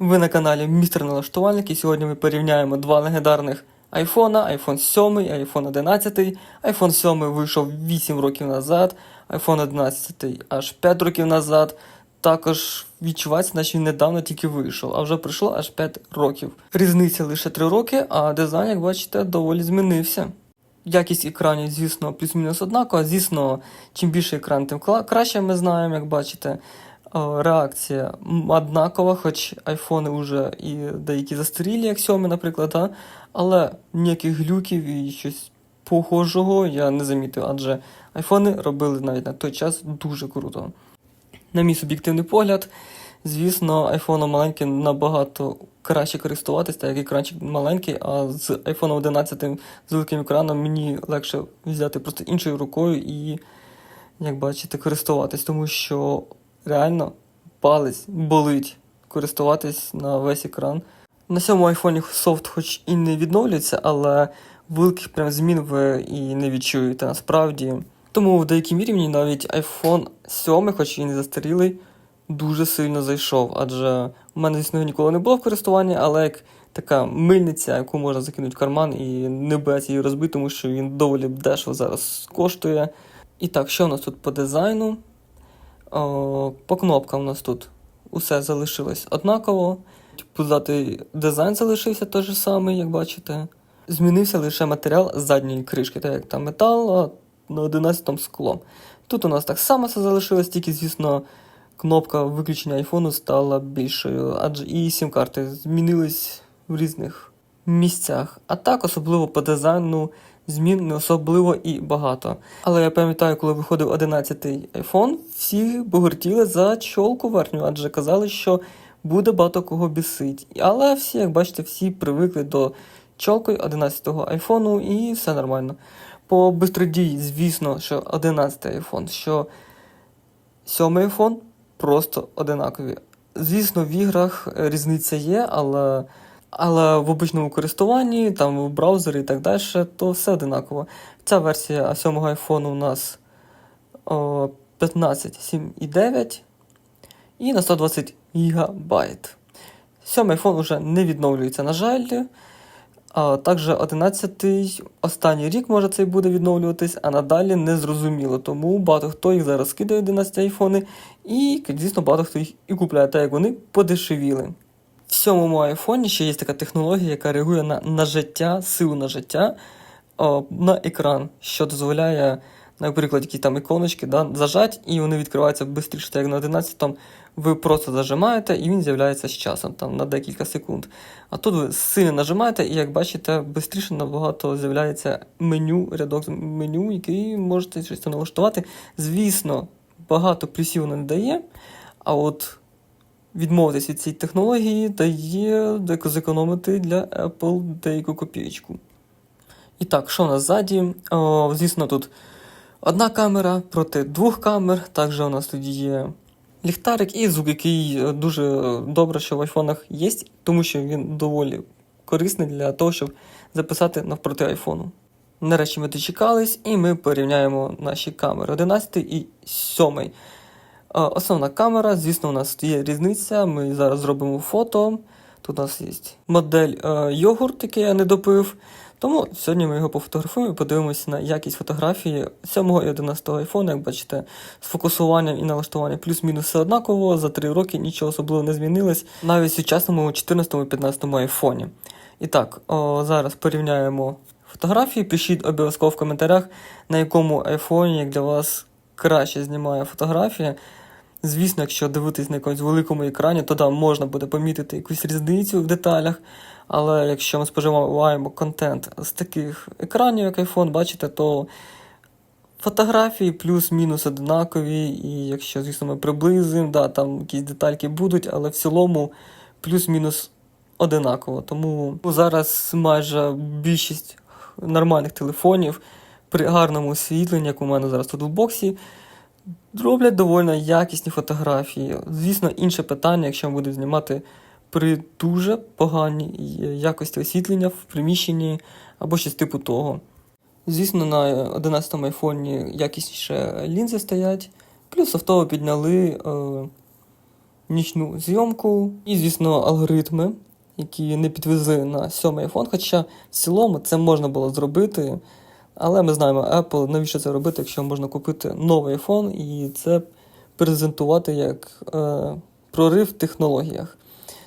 Ви на каналі Містер Налаштувальник і сьогодні ми порівняємо два легендарних айфона, iPhone 7, iPhone 11. iPhone 7 вийшов 8 років назад, iPhone 11 аж 5 років назад. Також відчувається, наче він недавно тільки вийшов, а вже пройшло аж 5 років. Різниця лише 3 роки, а дизайн, як бачите, доволі змінився. Якість екранів, звісно, плюс-мінус однакова. Звісно, чим більше екран, тим краще ми знаємо, як бачите. Реакція однакова, хоч айфони вже і деякі застарілі, як 7, наприклад, да? але ніяких глюків і щось похожого я не замітив, адже айфони робили навіть на той час дуже круто. На мій суб'єктивний погляд, звісно, айфоном маленьким набагато краще користуватися, так як екранчик маленький, а з iPhone 11 з великим екраном мені легше взяти просто іншою рукою і, як бачите, користуватись, тому що реально палець болить користуватись на весь екран. На цьому айфоні софт хоч і не відновлюється, але великих прям змін ви і не відчуєте насправді. Тому в деякій мірі мені навіть iPhone 7, хоч і не застарілий, дуже сильно зайшов. Адже у мене, звісно, ніколи не було в користуванні, але як така мильниця, яку можна закинути в карман і не бояться її розбити, тому що він доволі дешево зараз коштує. І так, що у нас тут по дизайну? О, по кнопкам у нас тут усе залишилось однаково. Пузатий дизайн залишився той же самий, як бачите. Змінився лише матеріал задньої кришки, так як там метал, а на 11 скло. Тут у нас так само все залишилось, тільки, звісно, кнопка виключення айфону стала більшою, адже і сім-карти змінились в різних місцях. А так, особливо по дизайну, змін не особливо і багато. Але я пам'ятаю, коли виходив 11-й iPhone, всі бугортіли за чолку верхню, адже казали, що буде багато кого бісить. Але всі, як бачите, всі привикли до чолки 11-го айфону і все нормально. По бистродії, звісно, що 11-й iPhone, що 7-й iPhone просто одинакові. Звісно, в іграх різниця є, але, але в обичному користуванні, там в браузері і так далі, то все одинаково. Ця версія 7-го iPhone у нас о, 15,7,9 і на 120 гігабайт. 7 iPhone вже не відновлюється, на жаль. А також 11-й останній рік може цей буде відновлюватись, а надалі не зрозуміло. Тому багато хто їх зараз скидає 11 айфони, і, звісно, багато хто їх і купляє, так як вони подешевіли. В сьомому айфоні ще є така технологія, яка реагує на нажиття, силу нажиття о, на екран, що дозволяє, наприклад, якісь там іконочки да, зажать, і вони відкриваються швидше, як на 11 ви просто зажимаєте, і він з'являється з часом, там на декілька секунд. А тут ви сильно нажимаєте, і як бачите, швидше набагато з'являється меню, рядок меню, який можете щось налаштувати. Звісно, багато плюсів не дає, а от відмовитись від цієї технології дає деко зекономити для Apple деяку копійку. І так, що у ззаді? Звісно, тут одна камера проти двох камер. Також у нас тут є ліхтарик і звук, який дуже добре, що в айфонах є, тому що він доволі корисний для того, щоб записати навпроти айфону. Нарешті ми дочекались, і ми порівняємо наші камери 11 і 7. Е, Основна камера, звісно, у нас є різниця. Ми зараз зробимо фото. Тут у нас є модель е, йогурт, який я не допив. Тому сьогодні ми його пофотографуємо і подивимося на якість фотографії 7 і 11 айфону. Як бачите, з фокусуванням і налаштуванням плюс-мінус все однаково. За 3 роки нічого особливо не змінилось, навіть в сучасному 14 і 15 айфоні. І так, о, зараз порівняємо фотографії. Пишіть обов'язково в коментарях, на якому айфоні як для вас краще знімає фотографія. Звісно, якщо дивитись на якомусь великому екрані, то там можна буде помітити якусь різницю в деталях. Але якщо ми споживаємо контент з таких екранів, як iPhone, бачите, то фотографії плюс-мінус однакові. І якщо, звісно, ми приблизимо, да, там якісь детальки будуть, але в цілому плюс-мінус одинаково. Тому зараз майже більшість нормальних телефонів при гарному освітленні, як у мене зараз тут в боксі, роблять доволі якісні фотографії. Звісно, інше питання, якщо ми будемо знімати при дуже поганій якості освітлення в приміщенні або щось типу того. Звісно, на 11 айфоні якісніше лінзи стоять, плюс автово підняли е, нічну зйомку і, звісно, алгоритми, які не підвезли на сьомий iPhone. Хоча в цілому це можна було зробити. Але ми знаємо, Apple навіщо це робити, якщо можна купити новий iPhone і це презентувати як е, прорив в технологіях.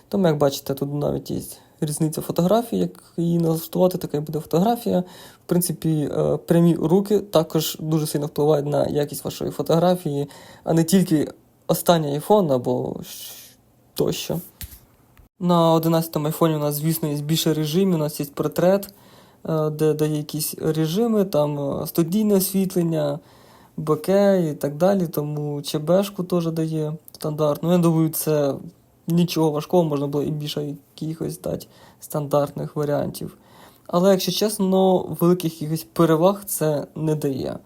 Тому, як бачите, тут навіть є різниця фотографій, як її налаштувати, така і буде фотографія. В принципі, е, прямі руки також дуже сильно впливають на якість вашої фотографії, а не тільки останній iPhone або тощо. На 11-му айфоні у нас, звісно, є більше режимів, у нас є портрет, де дає якісь режими, там е, студійне освітлення, боке і так далі. Тому ЧБшку теж дає стандарт. Ну, я думаю, це нічого важкого, можна було і більше якихось дати стандартних варіантів. Але, якщо чесно, великих якихось переваг це не дає.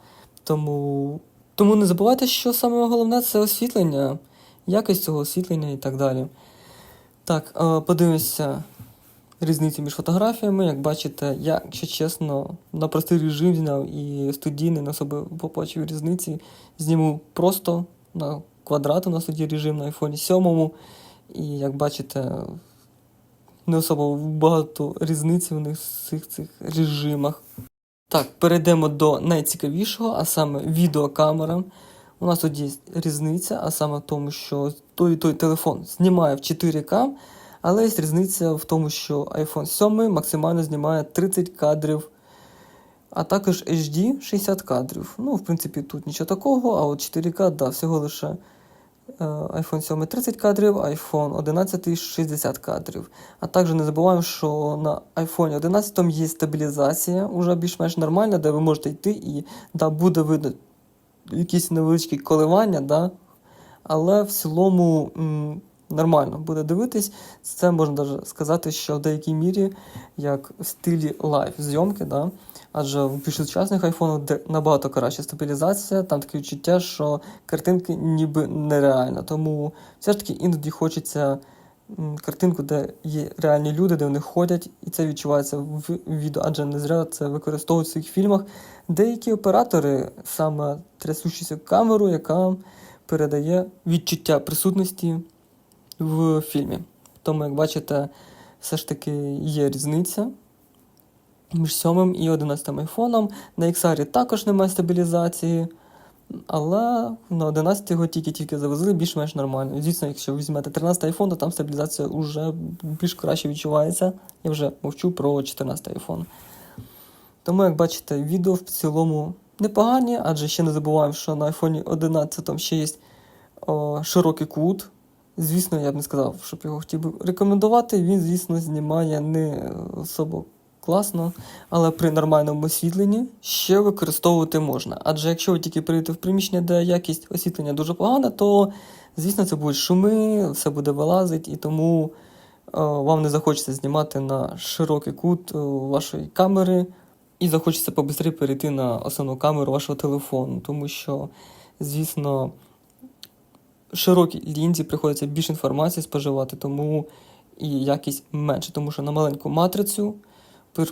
Тому, тому не забувайте, що саме головне це освітлення, якість цього освітлення і так далі. Так, е, подивимося різницю між фотографіями. Як бачите, я, якщо чесно, на простий режим зняв і студійний не особо побачив різниці. Зніму просто на квадрат у тоді режим на iPhone 7. І як бачите, не особо багато різниці в них в цих цих режимах. Так, перейдемо до найцікавішого, а саме відеокамера. У нас тут є різниця, а саме в тому, що той той телефон знімає в 4К, але є різниця в тому, що iPhone 7 максимально знімає 30 кадрів, а також HD 60 кадрів. Ну, в принципі, тут нічого такого, а от 4К, да, всього лише е, iPhone 7 30 кадрів, iPhone 11 60 кадрів. А також не забуваємо, що на iPhone 11 є стабілізація, уже більш-менш нормальна, де ви можете йти і да, буде видно якісь невеличкі коливання, да, але в цілому нормально буде дивитись. Це можна навіть сказати, що в деякій мірі як в стилі лайв зйомки, да, адже в більш сучасних айфонах де набагато краща стабілізація, там таке відчуття, що картинки ніби нереальна. Тому все ж таки іноді хочеться картинку, де є реальні люди, де вони ходять, і це відчувається в відео, адже не зря це використовують в своїх фільмах. Деякі оператори саме трясущуся камеру, яка передає відчуття присутності в фільмі. Тому, як бачите, все ж таки є різниця між 7 і 11 айфоном. На XR також немає стабілізації, але на 11 його тільки-тільки завезли більш-менш нормально. Звісно, якщо візьмете 13 айфон, то там стабілізація вже більш краще відчувається. Я вже мовчу про 14 айфон. Тому, як бачите, відео в цілому непогані, адже ще не забуваємо, що на iPhone 11 ще є о, широкий кут. Звісно, я б не сказав, щоб його хотів би рекомендувати. Він, звісно, знімає не особо класно, але при нормальному освітленні ще використовувати можна. Адже якщо ви тільки прийдете в приміщення, де якість освітлення дуже погана, то, звісно, це будуть шуми, все буде вилазити, і тому е, вам не захочеться знімати на широкий кут е, вашої камери, і захочеться побистріше перейти на основну камеру вашого телефону, тому що, звісно, широкій лінзі приходиться більше інформації споживати, тому і якість менше, тому що на маленьку матрицю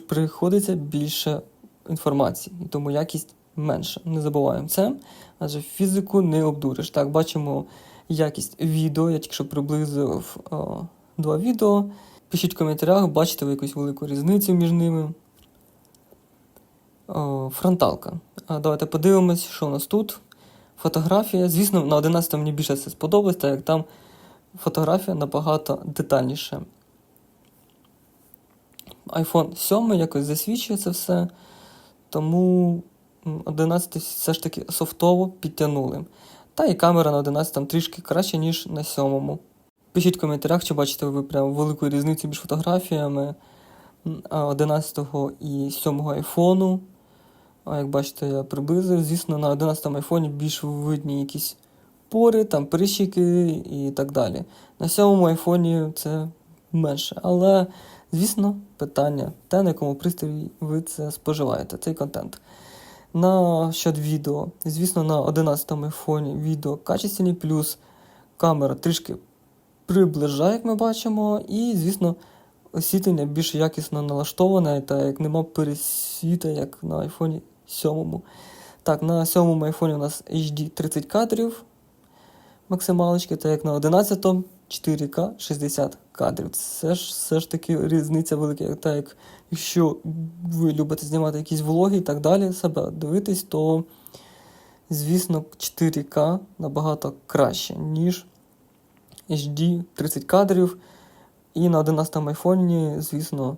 приходиться більше інформації, і тому якість менше. Не забуваємо це, адже фізику не обдуриш. Так, бачимо якість відео, я тільки що приблизив о, два відео. Пишіть в коментарях, бачите ви якусь велику різницю між ними. О, фронталка. А давайте подивимось, що у нас тут. Фотографія. Звісно, на 11 мені більше це сподобалось, так як там фотографія набагато детальніше. iPhone 7 якось засвідчує це все. Тому 11 все ж таки софтово підтягнули. Та і камера на 11 трішки краще, ніж на 7. Пишіть в коментарях, чи бачите ви прям велику різницю між фотографіями 11 і 7 айфону. А як бачите, я приблизив. Звісно, на 11 айфоні більш видні якісь пори, там прищики і так далі. На 7 айфоні це менше. Але, звісно, питання те, на якому пристрої ви це споживаєте, цей контент. На щодо відео, звісно, на 11 айфоні відео качественні, плюс камера трішки приближає, як ми бачимо, і, звісно, освітлення більш якісно налаштоване, та як нема пересвіта, як на айфоні 7. Так, на 7 айфоні у нас HD 30 кадрів максималочки, та як на 11 4К 60 кадрів. Це ж все ж таки різниця велика. Так як якщо ви любите знімати якісь влоги і так далі, себе дивитись, то звісно 4К набагато краще, ніж HD 30 кадрів. І на 11 айфоні, звісно,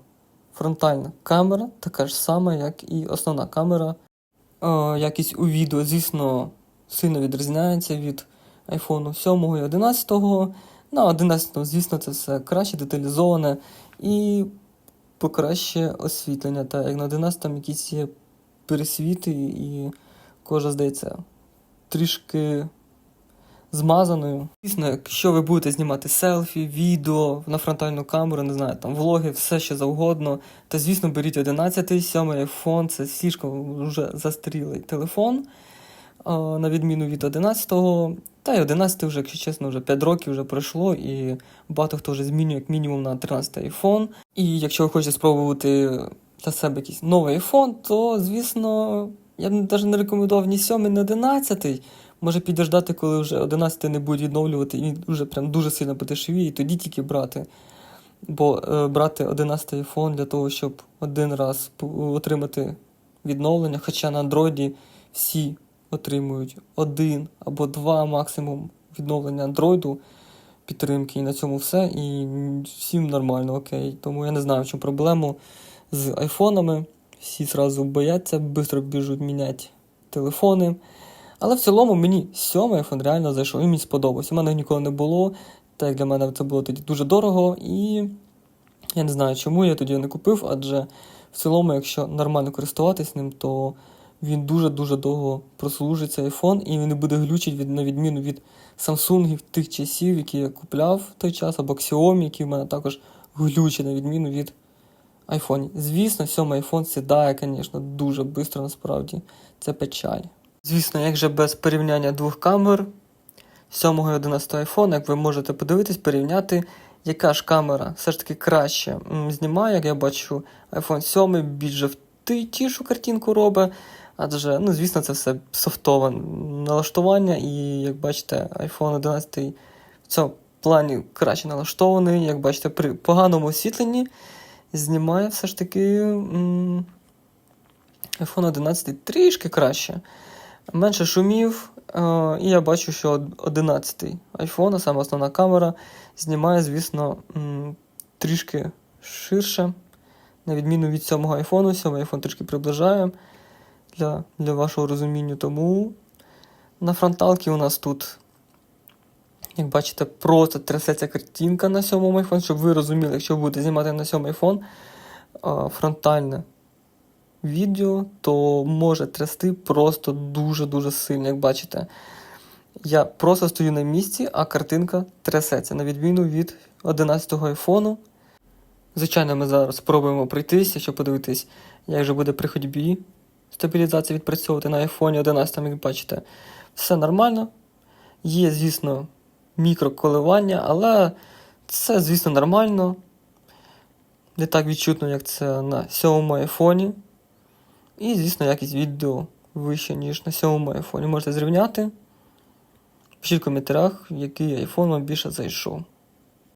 фронтальна камера, така ж сама, як і основна камера. Е, якість у відео, звісно, сильно відрізняється від iPhone 7 і 11. На 11, звісно, це все краще деталізоване і покраще освітлення. Так як на 11 якісь є пересвіти, і кожа здається трішки змазаною. Звісно, якщо ви будете знімати селфі, відео на фронтальну камеру, не знаю, там влоги, все що завгодно, то звісно беріть 11, 7 iPhone, це слишком вже застарілий телефон, на відміну від 11-го. Та й 11 вже, якщо чесно, вже 5 років вже пройшло, і багато хто вже змінює як мінімум на 13 iPhone. І якщо ви хочете спробувати для себе якийсь новий iPhone, то звісно, я б навіть не рекомендував ні 7, ні 11. Може підождати, коли вже 11 не будуть відновлювати, і він вже прям дуже сильно подешевіє, і тоді тільки брати. Бо е, брати 11 iPhone для того, щоб один раз отримати відновлення, хоча на Android всі отримують один або два максимум відновлення Android підтримки, і на цьому все, і всім нормально, окей. Тому я не знаю, в чому проблему з айфонами. Всі зразу бояться, швидко біжуть міняти телефони. Але в цілому мені сьомий iPhone реально зайшов і мені сподобався. У мене ніколи не було. Так для мене це було тоді дуже дорого, і я не знаю, чому я тоді його не купив, адже в цілому, якщо нормально користуватись ним, то він дуже-дуже довго прослужить цей iPhone, і він не буде глючити від, на відміну від Samsung тих часів, які я купляв в той час, або Xiaomi, які в мене також глючать на відміну від iPhone. Звісно, сьомий iPhone сідає, звісно, дуже швидко насправді. Це печаль. Звісно, як же без порівняння двох камер 7 і 11 iPhone, як ви можете подивитись, порівняти, яка ж камера все ж таки краще знімає, як я бачу, iPhone 7 більш жовтішу картинку робить, адже, ну, звісно, це все софтове налаштування, і як бачите, iPhone 11 в цьому плані краще налаштований, як бачите, при поганому освітленні знімає все ж таки м, iPhone 11 трішки краще. Менше шумів, е, і я бачу, що 11-й iPhone, а саме основна камера, знімає, звісно, трішки ширше. На відміну від 7-го iPhone, 7-й iPhone трішки приближає для, для вашого розуміння. Тому на фронталці у нас тут, як бачите, просто трясеться картинка на 7-му iPhone, щоб ви розуміли, якщо будете знімати на 7-й iPhone е, фронтальне відео, то може трясти просто дуже-дуже сильно, як бачите. Я просто стою на місці, а картинка трясеться, на відміну від 11-го айфону. Звичайно, ми зараз спробуємо пройтися, щоб подивитись, як же буде при ходьбі стабілізація відпрацьовувати на айфоні 11, як бачите, все нормально. Є, звісно, мікроколивання, але це, звісно, нормально. Не так відчутно, як це на 7 айфоні. І, звісно, якість відео вище, ніж на сьомому айфоні. Можете зрівняти. Пишіть в коментарях, який iPhone вам більше зайшов.